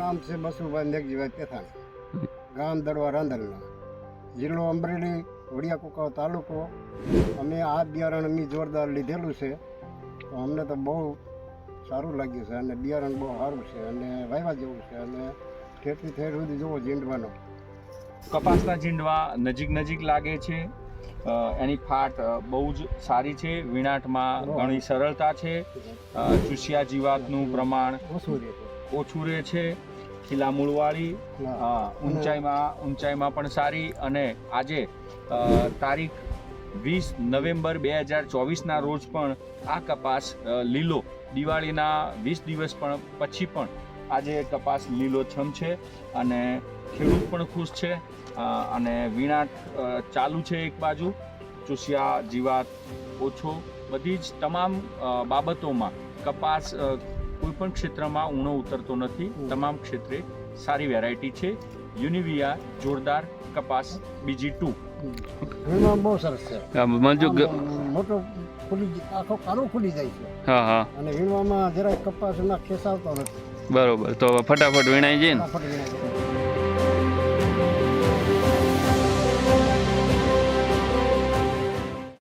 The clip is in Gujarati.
નામ છે બસુભાઈ મેઘજીભાઈ પેથાણ. ગામ દડવા રાંધણના જિલ્લો અમરેલી વડિયા કુકાવ તાલુકો. અમે આ બિયારણ અમે જોરદાર લીધેલું છે. તો અમને તો બહુ સારું લાગ્યું છે અને બિયારણ બહુ સારું છે અને વાયવા જેવું છે અને ખેતી ઠેઠ સુધી જુઓ ઝીંડવાનો. કપાસના ઝીંડવા નજીક નજીક લાગે છે. એની ફાટ બહુ જ સારી છે. વીણાટમાં ઘણી સરળતા છે. ચૂસિયા જીવાતનું પ્રમાણ ઓછું રહે ઓછું રહે છે. ખીલા મૂળવાળી ઊંચાઈમાં ઊંચાઈમાં પણ સારી અને આજે તારીખ વીસ નવેમ્બર બે હજાર ચોવીસના રોજ પણ આ કપાસ લીલો. દિવાળીના વીસ દિવસ પણ પછી પણ આજે કપાસ લીલો છમ છે અને ખેડૂત પણ ખુશ છે અને વીણાટ ચાલુ છે એક બાજુ. ચૂસિયા જીવાત ઓછો. બધી જ તમામ બાબતોમાં કપાસ અ, કોઈ પણ ક્ષેત્રમાં ઊણો ઉતરતો નથી. તમામ ક્ષેત્રે સારી વેરાયટી છે. યુનિવિયા જોરદાર કપાસ બીજી ટુ બહુ સરસ છે. મંજુ મોટો ખુલી આખો કાળો ખુલી જાય છે. હા હા. અને વીણવામાં જરાય કપાસના ખેસાવતો નથી. બરોબર. તો ફટાફટ વીણાઈ જાય ને? ફટાફટ વીણાય જાય.